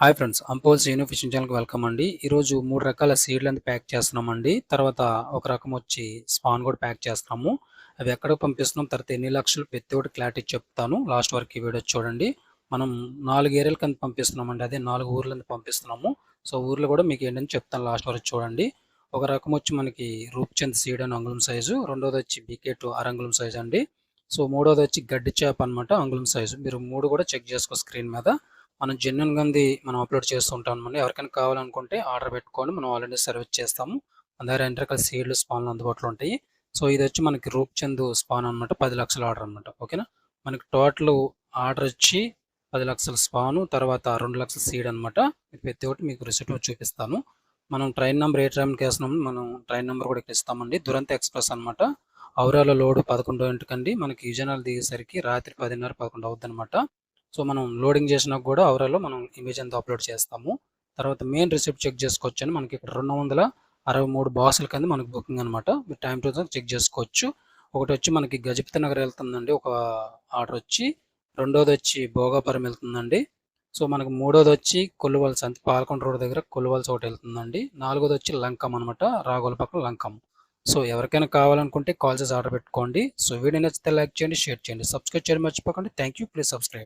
Hi friends అంపోల్స్ యూనో fishing ఛానల్కి వెల్కమ్ అండి. ఈరోజు మూడు రకాల సీడ్లు అంతా ప్యాక్ చేస్తున్నామండి. తర్వాత ఒక రకం వచ్చి స్పాన్ కూడా ప్యాక్ చేస్తున్నాము. అవి ఎక్కడికి పంపిస్తున్నాం తర్వాత ఎన్ని లక్షలు ప్రతి ఒక్కటి క్లారిటీ చెప్తాను. లాస్ట్ వరకు ఈ వీడియో చూడండి. మనం నాలుగు ఏరియాలకి అంత పంపిస్తున్నామండి అదే నాలుగు ఊర్లకి పంపిస్తున్నాము. సో ఊర్లో కూడా మీకు ఏంటని చెప్తాను లాస్ట్ వరకు చూడండి. ఒక రకం వచ్చి మనకి రూప్చంద్ సీడ్ అని అంగుళం సైజు రెండోది వచ్చి బికెట్ అరంగుళం సైజు అండి. సో మూడోది వచ్చి గడ్డి చేప అనమాట అంగుళం సైజు. మీరు మూడు కూడా చెక్ చేసుకో స్క్రీన్ మీద. మనం జెన్యున్ గంది మనం అప్లోడ్ చేస్తూ ఉంటాం అనమాట ఎవరికైనా కావాలనుకుంటే ఆర్డర్ పెట్టుకోండి మనం ఆల్రెడీ సర్వీస్ చేస్తాము. మన దగ్గర ఎన్ని రకాల సీడ్లు స్పాన్లు అందుబాటులో ఉంటాయి. సో ఇది వచ్చి మనకి రూప్చంద్ స్పాన్ అనమాట పది లక్షల ఆర్డర్ అనమాట ఓకేనా మనకి టోటల్ ఆర్డర్ వచ్చి పది లక్షల స్పాను తర్వాత రెండు లక్షల సీడ్ అనమాట ప్రతి ఒక్కటి మీకు రిసిప్ట్లో చూపిస్తాను. మనం ట్రైన్ నెంబర్ ఏ ట్రైన్కి వేస్తున్నాము మనం ట్రైన్ నెంబర్ కూడా ఇక్కడ ఇస్తామండి. దురంత ఎక్స్ప్రెస్ అనమాట ఔరాలో లోడ్ పదకొండు ఇంటికండి మనకి విజయనగరం దిగేసరికి రాత్రి పదిన్నర పదకొండు అవుద్ది అనమాట సో మనం లోడింగ్ చేసినా కూడా అవరాలో మనం ఇమేజ్ అంతా అప్లోడ్ చేస్తాము. తర్వాత మెయిన్ రిసిప్ట్ చెక్ చేసుకోవచ్చు అని మనకి ఇక్కడ రెండు వందల అరవై మూడు బాసుల కింద మనకి బుకింగ్ అనమాట మీరు టైం టు చెక్ చేసుకోవచ్చు. ఒకటి వచ్చి మనకి గజపతి నగర్ వెళ్తుందండి ఒక ఆర్డర్ వచ్చి. రెండోది వచ్చి భోగాపురం వెళ్తుందండి. సో మనకి మూడోది వచ్చి కొల్లువలస అంటే పాలకొండ రోడ్ దగ్గర కొల్లువలస ఒకటి వెళ్తుందండి. నాలుగోది వచ్చి లంకం అనమాట రాగోల పక్కన లంకం. సో ఎవరికైనా కావాలనుకుంటే కాల్ చేసి ఆర్డర్ పెట్టుకోండి. సో వీడియో నచ్చితే లైక్ చేయండి షేర్ చేయండి. సబ్స్క్రైబ్ చేయడం మర్చిపోకండి. Thank you please subscribe